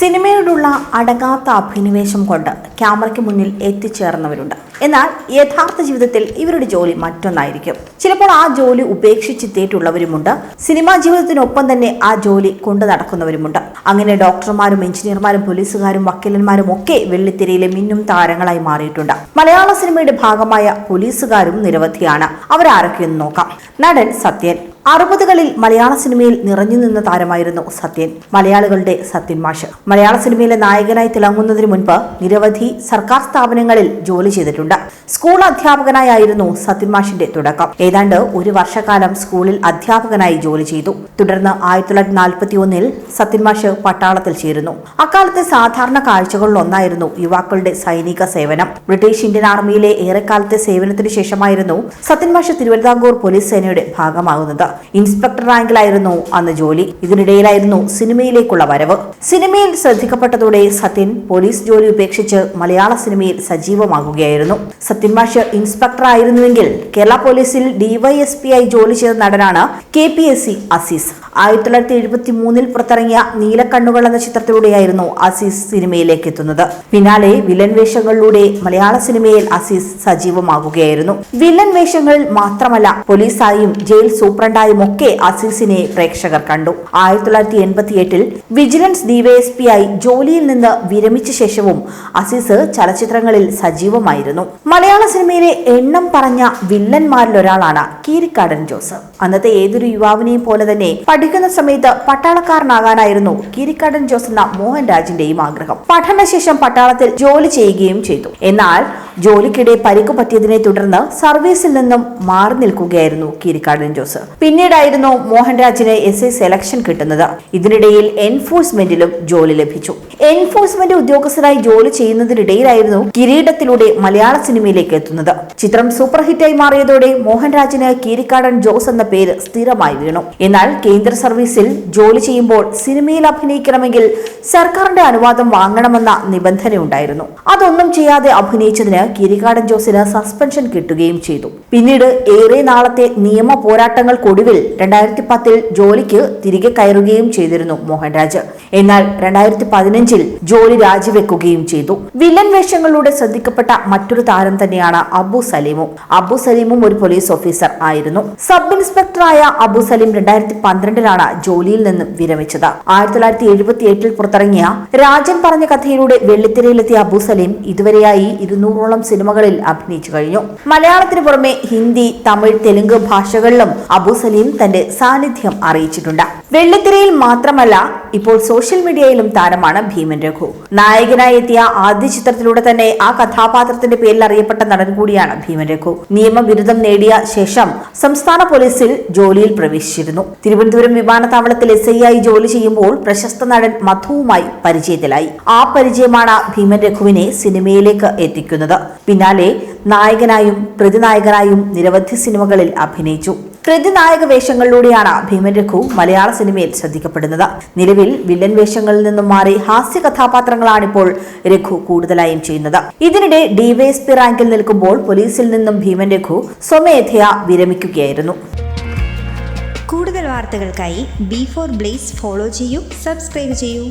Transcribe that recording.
സിനിമയോടുള്ള അടങ്ങാത്ത അഭിനിവേശം കൊണ്ട് ക്യാമറയ്ക്ക് മുന്നിൽ എത്തിച്ചേർന്നവരുണ്ട്. എന്നാൽ യഥാർത്ഥ ജീവിതത്തിൽ ഇവരുടെ ജോലി മറ്റൊന്നായിരിക്കും. ചിലപ്പോൾ ആ ജോലി ഉപേക്ഷിച്ചെത്തിയിട്ടുള്ളവരുമുണ്ട് സിനിമാ ജീവിതത്തിനൊപ്പം തന്നെ ആ ജോലി കൊണ്ടു നടക്കുന്നവരുമുണ്ട്. അങ്ങനെ ഡോക്ടർമാരും എഞ്ചിനീയർമാരും പോലീസുകാരും വക്കീലന്മാരും ഒക്കെ വെള്ളിത്തിരയിലെ മിന്നും താരങ്ങളായി മാറിയിട്ടുണ്ട്. മലയാള സിനിമയുടെ ഭാഗമായ പോലീസുകാരും നിരവധിയാണ്. അവരാരൊക്കെയെന്ന് നോക്കാം. നടൻ സത്യൻ. അറുപതുകളിൽ മലയാള സിനിമയിൽ നിറഞ്ഞു നിന്ന താരമായിരുന്നു സത്യൻ മലയാളികളുടെ സത്യൻ മാഷ്. മലയാള സിനിമയിലെ നായകനായി തിളങ്ങുന്നതിന് മുൻപ് നിരവധി സർക്കാർ സ്ഥാപനങ്ങളിൽ ജോലി ചെയ്തിട്ടുണ്ട്. സ്കൂൾ അധ്യാപകനായിരുന്നു സത്യൻ മാഷിന്റെ തുടക്കം. ഏതാണ്ട് ഒരു വർഷക്കാലം സ്കൂളിൽ അധ്യാപകനായി ജോലി ചെയ്തു. തുടർന്ന് ആയിരത്തി തൊള്ളായിരത്തി നാൽപ്പത്തി ഒന്നിൽ സത്യൻ മാഷ് പട്ടാളത്തിൽ ചേരുന്നു. അക്കാലത്തെ സാധാരണ കാഴ്ചകളിൽ ഒന്നായിരുന്നു യുവാക്കളുടെ സൈനിക സേവനം. ബ്രിട്ടീഷ് ഇന്ത്യൻ ആർമിയിലെ ഏറെക്കാലത്തെ സേവനത്തിന് ശേഷമായിരുന്നു സത്യൻ മാഷ് തിരുവിതാംകൂർ പോലീസ് സേനയുടെ ഭാഗമാകുന്നത്. ഇൻസ്പെക്ടർ റാങ്കിലായിരുന്നു അന്ന് ജോലി. ഇതിനിടയിലായിരുന്നു സിനിമയിലേക്കുള്ള വരവ്. സിനിമയിൽ ശ്രദ്ധിക്കപ്പെട്ടതോടെ സത്യൻ പോലീസ് ജോലി ഉപേക്ഷിച്ച് മലയാള സിനിമയിൽ സജീവമാകുകയായിരുന്നു. സത്യൻ മാഷ് ഇൻസ്പെക്ടർ ആയിരുന്നുവെങ്കിൽ കേരള പോലീസിൽ ഡിവൈഎസ്പി ആയി ജോലി ചെയ്ത നടനാണ് K P S C Azeez. ആയിരത്തി തൊള്ളായിരത്തി എഴുപത്തി മൂന്നിൽ പുറത്തിറങ്ങിയ നീലക്കണ്ണുകൾ എന്ന ചിത്രത്തിലൂടെയായിരുന്നു അസീസ് സിനിമയിലേക്ക് എത്തുന്നത്. പിന്നാലെ വില്ലൻ വേഷങ്ങളിലൂടെ മലയാള സിനിമയിൽ അസീസ് സജീവമാകുകയായിരുന്നു. വില്ലൻ വേഷങ്ങൾ മാത്രമല്ല പോലീസായും ജയിൽ സൂപ്രണ്ടായും ഒക്കെ അസീസിനെ പ്രേക്ഷകർ കണ്ടു. ആയിരത്തി തൊള്ളായിരത്തി എൺപത്തി എട്ടിൽ വിജിലൻസ് ഡിവൈഎസ്പി ആയി ജോലിയിൽ നിന്ന് വിരമിച്ച ശേഷവും അസീസ് ചലച്ചിത്രങ്ങളിൽ സജീവമായിരുന്നു. മലയാള സിനിമയിലെ എണ്ണം പറഞ്ഞ വില്ലന്മാരിലൊരാളാണ് കീരിക്കാടൻ ജോസഫ്. അന്നത്തെ ഏതൊരു യുവാവിനെയും പോലെ തന്നെ പഠിക്കുന്ന സമയത്ത് പട്ടാളക്കാരനാകാനായിരുന്നു കീരിക്കാടൻ ജോസ് എന്ന മോഹൻ രാജിന്റെയും ആഗ്രഹം പഠനശേഷം പട്ടാളത്തിൽ ജോലി ചെയ്യുകയും ചെയ്തു. എന്നാൽ ജോലിക്കിടെ പരിക്ക് പറ്റിയതിനെ തുടർന്ന് സർവീസിൽ നിന്നും മാറി നിൽക്കുകയായിരുന്നു കീരിക്കാടൻ ജോസ്. പിന്നീടായിരുന്നു മോഹൻരാജിന് എസ് ഐ സെലക്ഷൻ കിട്ടുന്നത്. ഇതിനിടയിൽ എൻഫോഴ്സ്മെന്റിലും ജോലി ലഭിച്ചു. എൻഫോഴ്സ്മെന്റ് ഉദ്യോഗസ്ഥരായി ജോലി ചെയ്യുന്നതിനിടയിലായിരുന്നു കിരീടത്തിലൂടെ മലയാള സിനിമയിലേക്ക് എത്തുന്നത്. ചിത്രം സൂപ്പർ ഹിറ്റായി മാറിയതോടെ മോഹൻരാജിന് കീരിക്കാടൻ ജോസ് എന്ന പേര് സ്ഥിരമായി വീണു. എന്നാൽ കേന്ദ്ര സർവീസിൽ ജോലി ചെയ്യുമ്പോൾ സിനിമയിൽ അഭിനയിക്കണമെങ്കിൽ സർക്കാരിന്റെ അനുവാദം വാങ്ങണമെന്ന നിബന്ധനയുണ്ടായിരുന്നു. അതൊന്നും ചെയ്യാതെ അഭിനയിച്ചതിന് കിരികാടൻ ജോസിന് സസ്പെൻഷൻ കിട്ടുകയും ചെയ്തു. പിന്നീട് ഏറെ നാളത്തെ നിയമ പോരാട്ടങ്ങൾക്കൊടുവിൽ രണ്ടായിരത്തി പത്തിൽ ജോലിക്ക് തിരികെ കയറുകയും ചെയ്തിരുന്നു മോഹൻരാജ്. എന്നാൽ രണ്ടായിരത്തി പതിനഞ്ചിൽ ജോലി രാജിവെക്കുകയും ചെയ്തു. വില്ലൻ വേഷങ്ങളിലൂടെ ശ്രദ്ധിക്കപ്പെട്ട മറ്റൊരു താരം തന്നെയാണ് അബു സലീമും. അബു സലീമും ഒരു പോലീസ് ഓഫീസർ ആയിരുന്നു. സബ് ഇൻസ്പെക്ടറായ അബു സലീം രണ്ടായിരത്തി പന്ത്രണ്ടിലാണ് ജോലിയിൽ നിന്നും വിരമിച്ചത്. ആയിരത്തി തൊള്ളായിരത്തി എഴുപത്തി എട്ടിൽ പുറത്തിറങ്ങിയ രാജൻ പറഞ്ഞ കഥയിലൂടെ വെള്ളിത്തിരയിലെത്തിയ അബു സലീം ഇതുവരെയായി ഇരുന്നൂറോളം സിനിമകളിൽ അഭിനയിച്ചു കഴിഞ്ഞു. മലയാളത്തിന് പുറമെ ഹിന്ദി തമിഴ് തെലുങ്ക് ഭാഷകളിലും അബു സലീം തന്റെ സാന്നിധ്യം അറിയിച്ചിട്ടുണ്ട്. വെള്ളിത്തിരയിൽ മാത്രമല്ല ഇപ്പോൾ സോഷ്യൽ മീഡിയയിലും താരമാണ് ഭീമൻ രഘു. നായകനായി എത്തിയ ആദ്യ ചിത്രത്തിലൂടെ തന്നെ ആ കഥാപാത്രത്തിന്റെ പേരിൽ അറിയപ്പെട്ട നടൻ കൂടിയാണ് ഭീമൻ രഘു. നിയമബിരുദം നേടിയ ശേഷം സംസ്ഥാന പോലീസിൽ ജോലിയിൽ പ്രവേശിച്ചിരുന്നു. തിരുവനന്തപുരം വിമാനത്താവളത്തിൽ എസ് ഐ ആയി ജോലി ചെയ്യുമ്പോൾ പ്രശസ്ത നടൻ മധുവുമായി പരിചയത്തിലായി. ആ പരിചയമാണ് ഭീമൻ രഘുവിനെ സിനിമയിലേക്ക് എത്തിക്കുന്നത്. പിന്നാലെ നായകനായും പ്രതിനായകനായും നിരവധി സിനിമകളിൽ അഭിനയിച്ചു. പ്രതിനായക വേഷങ്ങളിലൂടെയാണ് ഭീമൻ രഘു മലയാള സിനിമയിൽ ശ്രദ്ധിക്കപ്പെടുന്നത്. നിലവിൽ വില്ലൻ വേഷങ്ങളിൽ നിന്നും മാറി ഹാസ്യ കഥാപാത്രങ്ങളാണിപ്പോൾ രഘു കൂടുതലായും ചെയ്യുന്നത്. ഇതിനിടെ ഡിവൈഎസ്പി റാങ്കിൽ നിൽക്കുമ്പോൾ പോലീസിൽ നിന്നും ഭീമൻ രഘു സ്വമേധയാ വിരമിക്കുകയായിരുന്നു. കൂടുതൽ വാർത്തകൾക്കായി ബി ഫോർ ബ്ലേസ് ഫോളോ ചെയ്യൂ സബ്സ്ക്രൈബ് ചെയ്യൂ.